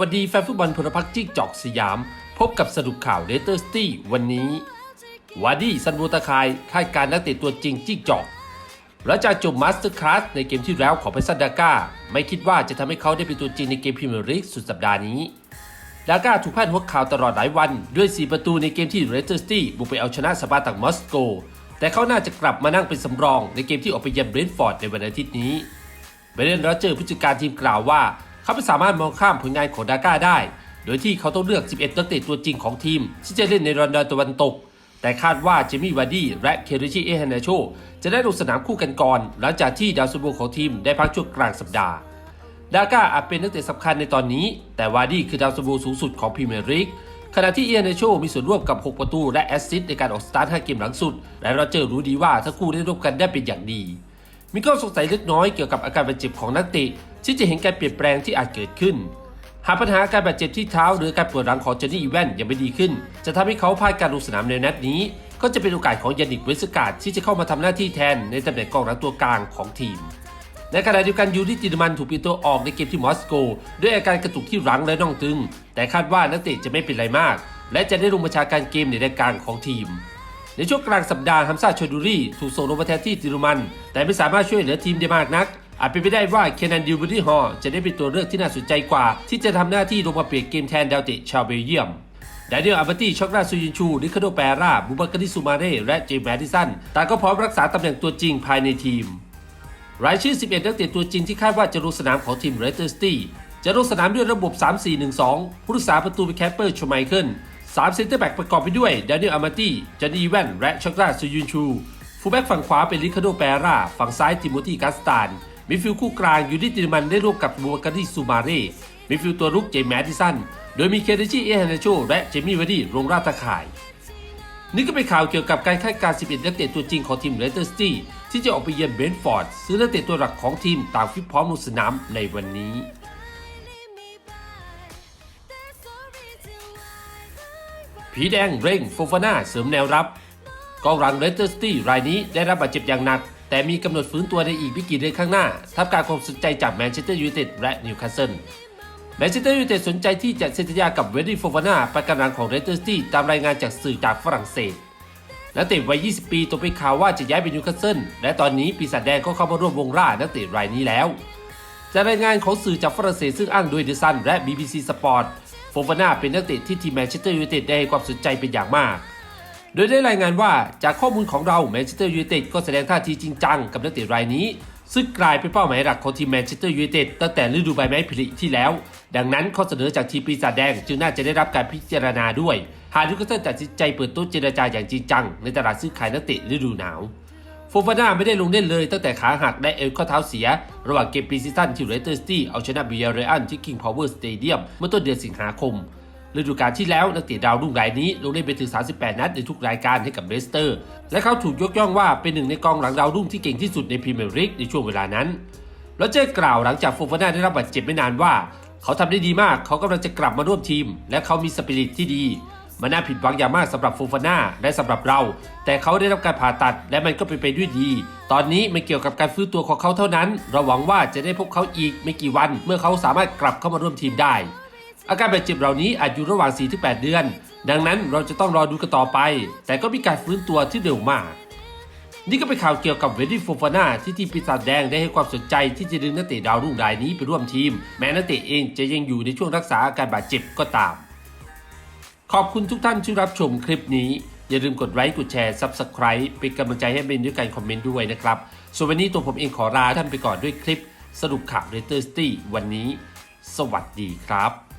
วัสดีแฟนฟุตบอลพลพรรคจิ้งจอกสยาม พบกับสรุปข่าวเลเตอร์สตี้วันนี้วาดี้ซันบูตาคายคาดการนักเตะตัวจริงจิ้งจอกหลังจากจบมาสเตอร์คลาสในเกมที่แล้วของเพซันดาก้า ไม่คิดว่าจะทำให้เขาได้เป็นตัวจริงในเกมพรีเมียร์ลีกสุดสัปดาห์นี้ ดาก้าถูกพาดหัวข่าวตลอดหลายวัน ด้วย 4 ประตูในเกมที่เลสเตอร์สตี้บุกไปเอาชนะสปาร์ตักมอสโก แต่เขาน่าจะกลับมานั่งเป็นสำรองในเกมที่ออกไปเยือนเบรนท์ฟอร์ดในวันอาทิตย์นี้เบรนท์โรเจอร์ผู้จัดการทีมกล่าวว่า เขาไม่สามารถมองข้ามผลงานของดาก้าได้ โดยที่เขาต้องเลือก 11 นักเตะตัวจริงของทีม ที่จะเล่นในรอนดอนตะวันตก แต่คาดว่าเจมี่วาร์ดี้และเคริชิเอฮานาโชจะได้ลงสนามคู่กันก่อน หลังจากที่ดาวซันโบของทีมได้พักช่วงกลางสัปดาห์ดาก้าอาจเป็นนักเตะสำคัญในตอนนี้ แต่วาร์ดี้คือดาวซันโบสูงสุดของพรีเมียร์ลีกขณะที่เอียนเนโชมีส่วนร่วมกับ 6 ประตู และแอสซิสต์ในการออกสตาร์ท5เกมหลังสุด และโราเจอร์รู้ดีว่าทั้งคู่ได้ร่วมกันได้เป็นอย่างดี มีข้อสงสัยเล็กน้อยเกี่ยวกับอาการบาดเจ็บของนักเตะ ที่จะเห็นการเปลี่ยนแปลงที่อาจเกิดขึ้น หากปัญหาการบาดเจ็บที่เท้าหรือการปวดหลังของเจนนี่อีแวนยังไม่ดีขึ้น จะทำให้เขาพลาดการลงสนามในนัดนี้ ก็จะเป็นโอกาสของยานิกเวสกาดที่จะเข้ามาทำหน้าที่แทนในตำแหน่งกองหลังตัวกลางของทีมในขณะเดียวกันยูริตินมันถูกเปลี่ยนตัวออกในเกมที่มอสโก ด้วยอาการกระตุกที่หลังและน่องตึง แต่คาดว่านักเตะจะไม่เป็นไรมาก และจะได้ลงบัญชาการเกมในรายการของทีม ในช่วงกลางสัปดาห์ฮัมซาโชดูรีถูกส่งลงมาแทนที่ติรุมัน แต่ไม่สามารถช่วยเหลือทีมได้มากนัก อาจเป็นไปได้ว่าเคนนันดิวบรีฮอร์จะได้เป็นตัวเลือกที่น่าสนใจกว่า ที่จะทำหน้าที่ลงมาเปลี่ยนเกมแทนดาวเตะชาวเบลเยียมดานิเอลอาร์เบตี้ช็อกราซูยินชูริคาโดแปราบูบักาดิซูมาเร่และเจมส์แมดิสันต่างก็พร้อมรักษาตำแหน่งตัวจริงภายในทีม รายชื่อ 11 นักเตะตัวจริงที่คาดว่าจะลงสนามของทีมเรสเตอร์สตี้จะลงสนามด้วยระบบ 3-4-1-2 ผู้รักษาประตูเป็นแคปเปอร์ชไมเคิล3เซนเตอร์แบ็กประกอบไปด้วยดานิเอลอาร์มาตี้จอห์นอีแวนและช็อกราซูยุนชู ฟูลแบ็กฝั่งขวาเป็นริคาโดแปราฝั่งซ้ายติโมธีกัสตาน มิดฟิลด์คู่กลางยูดิติมันได้ร่วมกับบูบากาดิซูมาเร่มิดฟิลด์ตัวรุกเจมส์แมดดิสันโดยมีเคเดชิเอฮานาโชและเจมี่วาร์ดี้ลงราตะข่าย นี่ก็เป็นข่าวเกี่ยวกับการคาดการณ์11 นักเตะตัวจริงของทีมเลสเตอร์ซิตี้ที่จะออกไปเยือนเบนฟอร์ดซึ่งนักเตะตัวหลักของทีมต่างฟิตพร้อมลงสนามในวันนี้ผีแดงเร่งโฟฟาน่าเสริมแนวรับกองหลังเลสเตอร์ซิตี้รายนี้ได้รับบาดเจ็บอย่างหนัก แต่มีกำหนดฟื้นตัวในอีกไม่กี่เดือนข้างหน้าทับการความสนใจจากแมนเชสเตอร์ยูไนเต็ดและนิวคาสเซิลแมนเชสเตอร์ยูไนเต็ดสนใจที่จะเซ็นสัญญากับเวดดี้โฟฟาน่าประกันหลังของเลสเตอร์ซิตี้ตามรายงานจากสื่อจากฝรั่งเศสนักเตะวัย 20 ปีตกเป็นข่าวว่าจะย้ายไปนิวคาสเซิลและตอนนี้ปีศาจแดงก็เข้ามาร่วมวงล่านักเตะรายนี้แล้วจากรายงานของสื่อจากฝรั่งเศสซึ่งอ้างโดยเดซันและ BBC Sport โฟฟาน่าเป็นนักเตะที่ทีมแมนเชสเตอร์ยูไนเต็ดได้ให้ความสนใจเป็นอย่างมาก โดยได้รายงานว่าจากข้อมูลของเราแมนเชสเตอร์ยูไนเต็ดก็แสดงท่าทีจริงจังกับนักเตะรายนี้ ซึ่งกลายเป็นเป้าหมายหลักของทีมแมนเชสเตอร์ยูไนเต็ดตั้งแต่ฤดูใบไม้ผลิที่แล้ว ดังนั้นข้อเสนอจากทีมปีศาจแดงจึงน่าจะได้รับการพิจารณาด้วย หากนิวคาสเซิลตัดสินใจเปิดโต๊ะเจรจาอย่างจริงจัง ในตลาดซื้อขายนักเตะฤดูหนาวโฟฟาน่าไม่ได้ลงเล่นเลยตั้งแต่ขาหักและเอวข้อเท้าเสีย ระหว่างเกมปรีซีซั่นที่เลสเตอร์ซิตี้เอาชนะบิยาเรอันที่ King Power Stadium เมื่อต้นเดือนสิงหาคม ฤดูกาลที่แล้วนักเตะดาวรุ่งรายนี้ลงเล่นไปถึง 38 นัดในทุกรายการให้กับเลสเตอร์ และเขาถูกยกย่องว่าเป็นหนึ่งในกองหลังดาวรุ่งที่เก่งที่สุดในพรีเมียร์ลีกในช่วงเวลานั้นแล้วเจอร์กล่าวหลังจากโฟฟาน่าได้รับบาดเจ็บไม่นานว่า เขาทำได้ดีมาก เขากำลังจะกลับมาร่วมทีม และเขามีสปิริตที่ดีมันน่าผิดหวังอย่างมากสำหรับโฟฟาน่าและสำหรับเรา แต่เขาได้รับการผ่าตัดและมันก็เป็นไปด้วยดี ตอนนี้มันเกี่ยวกับการฟื้นตัวของเขาเท่านั้น เราหวังว่าจะได้พบเขาอีกไม่กี่วัน เมื่อเขาสามารถกลับเข้ามาร่วมทีมได้ อาการบาดเจ็บเหล่านี้อาจอยู่ระหว่าง 4-8 เดือน ดังนั้นเราจะต้องรอดูกันต่อไป แต่ก็มีการฟื้นตัวที่เร็วมาก นี่ก็เป็นข่าวเกี่ยวกับเวดดี้โฟฟาน่าที่ทีมปีศาจแดงได้ให้ความสนใจที่จะดึงนักเตะดาวรุ่งรายนี้ไปร่วมทีม แม้นักเตะเองจะยังอยู่ในช่วงรักษาอาการบาดเจ็บก็ตาม ขอบคุณทุกท่านที่รับชมคลิปนี้ อย่าลืมกดไลค์กดแชร์ Subscribe เป็นกำลังใจให้เบนด้วยการคอมเมนต์ด้วยนะครับส่วนวันนี้ตัวผมเองขอลาท่านไปก่อนด้วยคลิป สรุปข่าวเรเตอร์สตี้วันนี้ สวัสดีครับ